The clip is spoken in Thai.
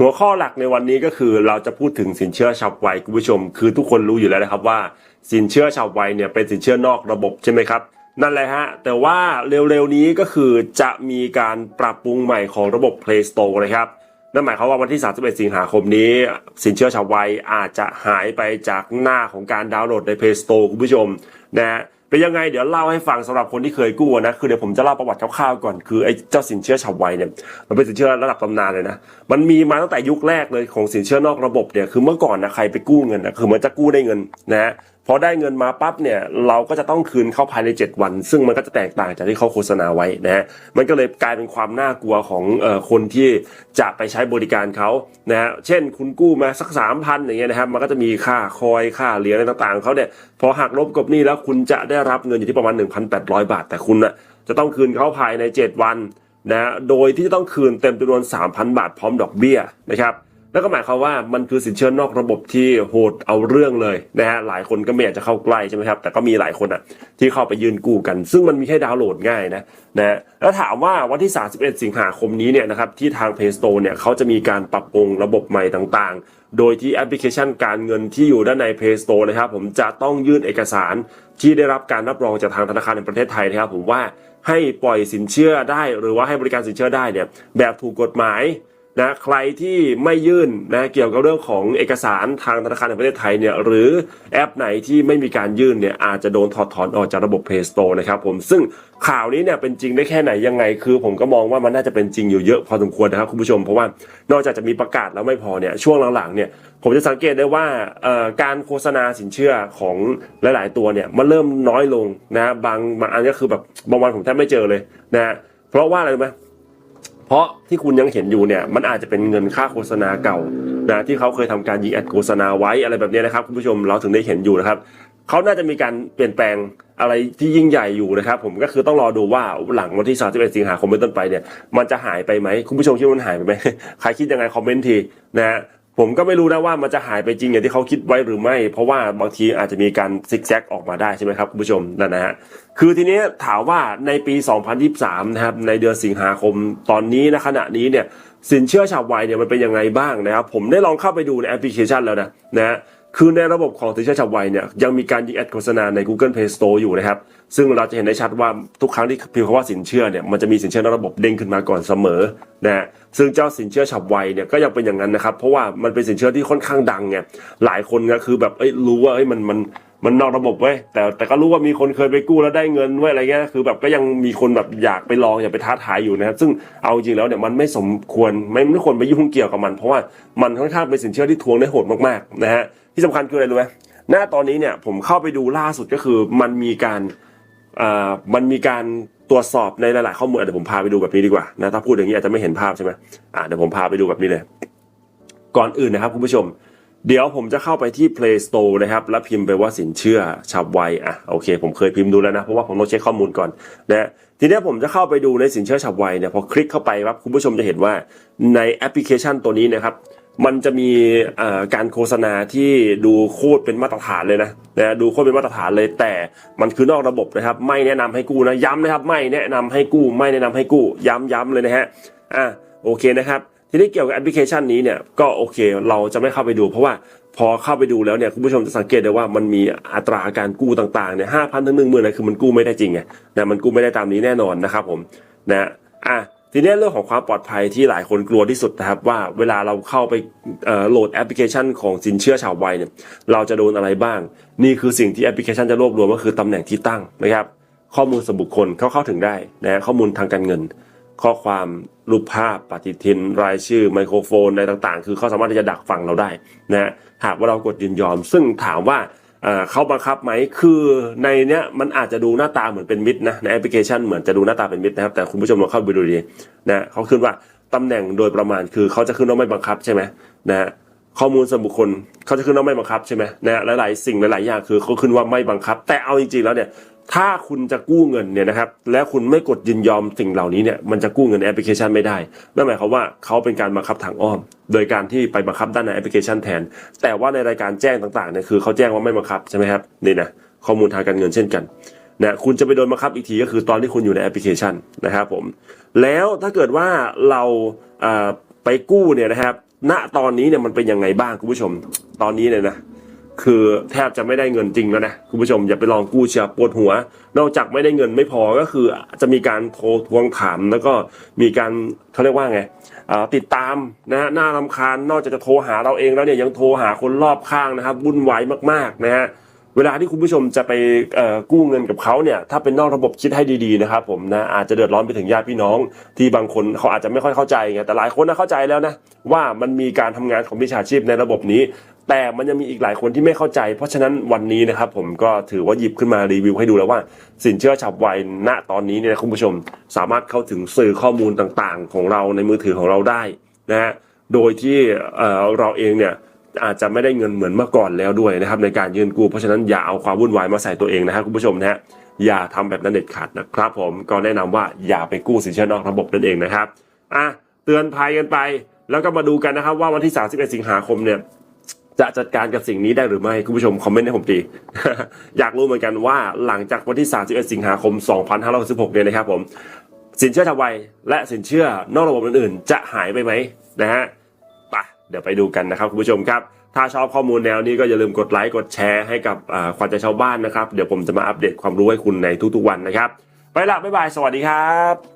หัวข้อหลักในวันนี้ก็คือเราจะพูดถึงสินเชื่อฉับไวคุณผู้ชม คือทุกคนรู้อยู่แล้วนะครับว่า สินเชื่อฉับไวเนี่ยเป็นสินเชื่อนอกระบบใช่ไหมครับนั่นแหละฮะ แต่ว่าเร็วๆนี้ก็คือจะมีการปรับปรุงใหม่ของระบบ Play Store นะครับ นั่นหมายความว่าวันที่ 31 สิงหาคมนี้ สินเชื่อฉับไวอาจจะหายไปจากหน้าของการดาวน์โหลดใน Play Store คุณผู้ชมนะฮะ เป็นยังไงเดี๋ยวเล่าให้ฟังสำหรับคนที่เคยกู้นะคือเดี๋ยวผมจะเล่าประวัติคร่าวๆก่อนคือไอ้เจ้าสินเชื่อฉับไวเนี่ยมันเป็นสินเชื่อระดับตำนานเลยนะมันมีมาตั้งแต่ยุคแรกเลยของสินเชื่อนอกระบบเนี่ยคือเมื่อก่อนนะใครไปกู้เงินนะคือมันจะกู้ได้เงินนะฮะ พอได้เงินมาปั๊บเนี่ยเราก็จะต้องคืนเข้าภายใน 7 วัน ซึ่งมันก็จะแตกต่างจากที่เขาโฆษณาไว้นะฮะมันก็เลยกลายเป็นความน่ากลัวของออคนที่จะไปใช้บริการเขานะฮะเช่นคุณกู้มาสักสามพันอย่างเงี้ยนะครับมันก็จะมีค่าคอยค่าเหรียญอะไรต่างๆเขาเนี่ยพอหักลบกบหนี้แล้วคุณจะได้รับเงินอยู่ที่ประมาณ 1,800 บาท แต่คุณน่ะจะต้องคืนเขาภายใน 7 วันนะฮะโดยที่จะต้องคืนเต็มจำนวน 3,000 บาทพร้อมดอกเบี้ยนะครับ แล้วก็หมายความว่ามันคือสินเชื่อนอกระบบที่โหดเอาเรื่องเลยนะฮะหลายคนก็ไม่อยากจะเข้าใกล้ใช่ไหมครับ แต่ก็มีหลายคนอะที่เข้าไปยืนกู้กัน ซึ่งมันมีแค่ดาวน์โหลดง่ายนะนะฮะแล้วถามว่าวันที่ 31 สิงหาคมนี้เนี่ยนะครับที่ทาง Play Store เนี่ยเขาจะมีการปรับปรุงระบบใหม่ต่างๆ โดยที่แอปพลิเคชันการเงินที่อยู่ด้านใน Play Store นะครับผมจะต้องยื่นเอกสารที่ได้รับการรับรองจากทางธนาคารแห่งประเทศไทยนะครับผมว่าให้ปล่อยสินเชื่อได้ หรือว่าให้บริการสินเชื่อได้เนี่ยแบบถูกกฎหมาย นะใครที่ไม่ยื่นนะเกี่ยวกับเรื่องของเอกสารทางธนาคารแห่งประเทศไทยเนี่ยหรือแอปไหนที่ไม่มีการยื่นเนี่ยอาจจะโดนถอดถอนออกจากระบบ Play Store นะครับผมซึ่งข่าวนี้เนี่ยเป็นจริงได้แค่ไหนยังไง คือผมก็มองว่ามันน่าจะเป็นจริงอยู่เยอะพอสมควรนะครับคุณผู้ชมเพราะว่านอกจากจะมีประกาศแล้วไม่พอเนี่ยช่วงหลังๆเนี่ยผมจะสังเกตได้ว่าการโฆษณาสินเชื่อของหลาย ๆ ตัวเนี่ยมันเริ่มน้อยลงนะบางบางอันก็คือแบบบางวันผมแทบไม่เจอเลยนะเพราะว่าอะไรรู้ไหม เพราะที่คุณยังเห็นอยู่เนี่ยมันอาจจะเป็นเงินค่าโฆษณาเก่านะที่เขาเคยทำการยิงแอดโฆษณาไว้อะไรแบบนี้นะครับคุณผู้ชมเราถึงได้เห็นอยู่นะครับเขาน่าจะมีการเปลี่ยนแปลงอะไรที่ยิ่งใหญ่อยู่นะครับผมก็คือต้องรอดูว่าหลังวันที่31สิงหาคมเป็นต้นไปเนี่ยมันจะหายไปไหมคุณผู้ชมคิดว่ามันหายไปไหมใครคิดยังไงคอมเมนต์ทีนะฮะ ผมก็ไม่รู้นะว่ามันจะหายไปจริงอย่างที่เขาคิดไว้หรือไม่ เพราะว่าบางทีอาจจะมีการซิกแซกออกมาได้ใช่ไหมครับคุณผู้ชมนั่นนะฮะคือทีนี้ถามว่าในปี 2023 นะครับในเดือนสิงหาคมตอนนี้นะขณะนี้เนี่ยสินเชื่อฉับไวเนี่ยมันเป็นยังไงบ้างนะครับผมได้ลองเข้าไปดูในแอปพลิเคชันแล้วนะนะฮะ คือในระบบของสินเชื่อฉับไวเนี่ยยังมีการยิงแอดโฆษณาใน Google Play Store อยู่นะครับ ซึ่งเราจะเห็นได้ชัดว่าทุกครั้งที่พิมพ์คำว่าสินเชื่อเนี่ยมันจะมีสินเชื่อนอกระบบเด้งขึ้นมาก่อนเสมอนะฮะซึ่งเจ้าสินเชื่อฉับไวเนี่ยก็ยังเป็นอย่างนั้นนะครับ เพราะว่ามันเป็นสินเชื่อที่ค่อนข้างดังไงหลายคนก็คือแบบเอ้ยรู้ว่าเอ้ยมันมันมันนอกระบบเว้ยแต่แต่ก็รู้ว่ามีคนเคยไปกู้แล้วได้เงินเว้อะไรเงี้ยคือแบบก็ยังมีคนแบบอยากไปลองอยากไปท้าทายอยู่นะครับซึ่งเอาจริงแล้วเนี่ยมันไม่สมควรไม่ไม่ควรไปยุ่งเกี่ยวกับมัน เพราะว่ามันค่อนข้างเป็นสินเชื่อที่ทวงได้โหดมากๆนะฮะ ที่สำคัญคืออะไรรู้ไหมหน้าตอนนี้เนี่ยผมเข้าไปดูล่าสุดก็คือมันมีการอ่ามันมีการตรวจสอบในหลายๆข้อมูลเดี๋ยวผมพาไปดูแบบนี้ดีกว่านะถ้าพูดอย่างนี้อาจจะไม่เห็นภาพใช่ไหมอ่าเดี๋ยวผมพาไปดูแบบนี้เลย ก่อนอื่นนะครับคุณผู้ชม เดี๋ยวผมจะเข้าไปที่ Play Store นะครับ แล้วพิมพ์ไปว่าสินเชื่อฉับไวอะโอเค ผมเคยพิมพ์ดูแล้วนะ เพราะว่าผมต้องเช็คข้อมูลก่อนนะทีนี้ผมจะเข้าไปดูในสินเชื่อฉับไวเนี่ยพอคลิกเข้าไปครับคุณผู้ชมจะเห็นว่าในแอปพลิเคชันตัวนี้นะครับ มันจะมีการโฆษณาที่ดูโคตรเป็นมาตรฐานเลยนะนะดูโคตรเป็นมาตรฐานเลย แต่มันคือนอกระบบนะครับ ไม่แนะนำให้กู้นะย้ำนะครับ ไม่แนะนำให้กู้ ไม่แนะนำให้กู้ ย้ำย้ำเลยนะฮะอะโอเคนะครับ ทีนี้เกี่ยวกับแอปพลิเคชันนี้เนี่ยก็โอเค เราจะไม่เข้าไปดู เพราะว่าพอเข้าไปดูแล้วเนี่ยคุณผู้ชมจะสังเกตได้ว่ามันมีอัตราการกู้ต่างๆเนี่ยห้าพันถึงหนึ่งหมื่นนะคือมันกู้ไม่ได้จริงไงนะมันกู้ไม่ได้ตามนี้แน่นอนนะครับผมนะอะ ทีนี้เรื่องของความปลอดภัยที่หลายคนกลัวที่สุดนะครับ ว่าเวลาเราเข้าไปโหลดแอปพลิเคชันของสินเชื่อชาวไวเนี่ยเราจะโดนอะไรบ้าง นี่คือสิ่งที่แอปพลิเคชันจะรวบรวมก็คือตำแหน่งที่ตั้งนะครับ ข้อมูลส่วนบุคคลเข้าเข้าถึงได้นะข้อมูลทางการเงิน ข้อความรูปภาพปฏิทิน รายชื่อ ไมโครโฟนอะไรต่างๆ คือเขาสามารถที่จะดักฟังเราได้นะหากว่าเรากดยินยอม ซึ่งถามว่า เขาบังคับไหมคือในเนี้ยมันอาจจะดูหน้าตาเหมือนเป็นมิดนะในแอปพลิเคชันเหมือนจะดูหน้าตาเป็นมิดนะครับแต่คุณผู้ชมลองเข้าไปดูดีนะเขาขึ้นว่าตำแหน่งโดยประมาณคือเขาจะขึ้นว่าไม่บังคับใช่ไหมนะข้อมูลส่วนบุคคลเขาจะขึ้นว่าไม่บังคับใช่ไหมนะฮะหลายๆสิ่งหลายๆอย่างคือเขาขึ้นว่าไม่บังคับ แต่เอาจริงๆแล้วเนี่ย ถ้าคุณจะกู้เงินเนี่ยนะครับ และคุณไม่กดยินยอมสิ่งเหล่านี้เนี่ยมันจะกู้เงินในแอปพลิเคชันไม่ได้นั่นหมายความว่าเขาเป็นการบังคับทางอ้อม โดยการที่ไปบังคับด้านในแอปพลิเคชันแทน แต่ว่าในรายการแจ้งต่างๆเนี่ยคือเขาแจ้งว่าไม่บังคับใช่ไหมครับนี่นะข้อมูลทางการเงินเช่นกันนะคุณจะไปโดนบังคับอีกทีก็คือตอนที่คุณอยู่ในแอปพลิเคชันนะครับผมแล้วถ้าเกิดว่าเราไปกู้เนี่ยนะครับ ณตอนนี้เนี่ยมันเป็นยังไงบ้างคุณผู้ชม ตอนนี้เนี่ยนะ คือแทบจะไม่ได้เงินจริงแล้วนะคุณผู้ชมอย่าไปลองกู้เชียร์ปวดหัว นอกจากไม่ได้เงินไม่พอก็คือจะมีการโทรทวงถามแล้วก็มีการเขาเรียกว่าไงติดตามนะฮะน่ารำคาญนอกจากจะโทรหาเราเองแล้วเนี่ยยังโทรหาคนรอบข้างนะครับวุ่นวายมากๆนะฮะเวลาที่คุณผู้ชมจะไปกู้เงินกับเขาเนี่ยถ้าเป็นนอกระบบคิดให้ดีๆนะครับผมนะอาจจะเดือดร้อนไปถึงญาติพี่น้อง ที่บางคนเขาอาจจะไม่ค่อยเข้าใจไงแต่หลายคนนะเข้าใจแล้วนะว่ามันมีการทำงานของมิจฉาชีพในระบบนี้ แต่มันยังมีอีกหลายคนที่ไม่เข้าใจ เพราะฉะนั้นวันนี้นะครับผมก็ถือว่าหยิบขึ้นมารีวิวให้ดูแล้วว่า สินเชื่อฉับไวณตอนนี้เนี่ยคุณผู้ชมสามารถเข้าถึงสื่อข้อมูลต่างๆ ของเราในมือถือของเราได้นะฮะโดยที่เราเองเนี่ยอาจจะไม่ได้เงินเหมือนเมื่อก่อนแล้วด้วยนะครับในการยืนกู้เพราะฉะนั้นอย่าเอาความวุ่นวายมาใส่ตัวเองนะครับคุณผู้ชมนะฮะอย่าทำแบบนั้นเด็ดขาดนะครับ ผมก็แนะนำว่าอย่าไปกู้สินเชื่อนอกระบบนั่นเองนะครับอะเตือนภัยกันไป แล้วก็มาดูกันนะครับว่าวันที่ 31 สิงหาคมเนี่ย จะจัดการกับสิ่งนี้ได้หรือไม่ คุณผู้ชมคอมเมนต์ให้ผมทีอยากรู้เหมือนกันว่าหลังจากวันที่ 31 สิงหาคม 2566เนี่ยนะครับผมสินเชื่อทำไวและสินเชื่อนอกระบบอื่นๆ จะหายไปไหมนะฮะไปเดี๋ยวไปดูกันนะครับคุณผู้ชมครับ ถ้าชอบข้อมูลแนวนี้ก็อย่าลืมกดไลค์กดแชร์ให้กับอ่าขวัญใจชาวบ้านนะครับ เดี๋ยวผมจะมาอัปเดตความรู้ให้คุณในทุกๆวันนะครับ ไปละบ๊ายบาย สวัสดีครับ